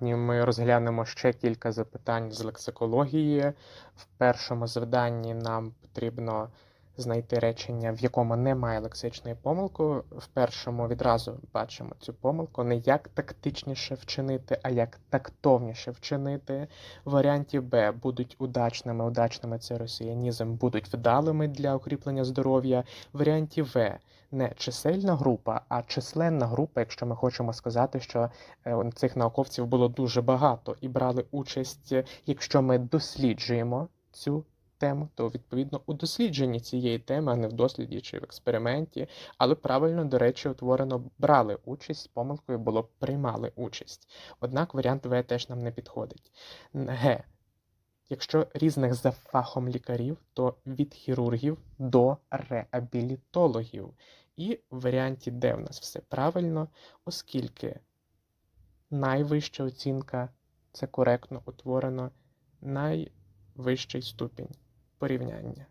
Сьогодні ми розглянемо ще кілька запитань з лексикології. В першому завданні нам потрібно знайти речення, в якому немає лексичної помилки. В першому відразу бачимо цю помилку не як тактичніше вчинити, а як тактовніше вчинити. В варіанті Б будуть удачними, удачними це росіянізм, будуть вдалими для укріплення здоров'я. В варіанті В не чисельна група, а численна група, якщо ми хочемо сказати, що е, цих науковців було дуже багато і брали участь, якщо ми досліджуємо цю тему, то відповідно у дослідженні цієї теми, а не в досліді чи в експерименті. Але правильно, до речі, утворено брали участь з помилкою було приймали участь. Однак варіант В теж нам не підходить. Г. Якщо різних за фахом лікарів, то від хірургів до реабілітологів. І в варіанті Д в нас все правильно, оскільки найвища оцінка це коректно утворено найвищий ступінь порівняння.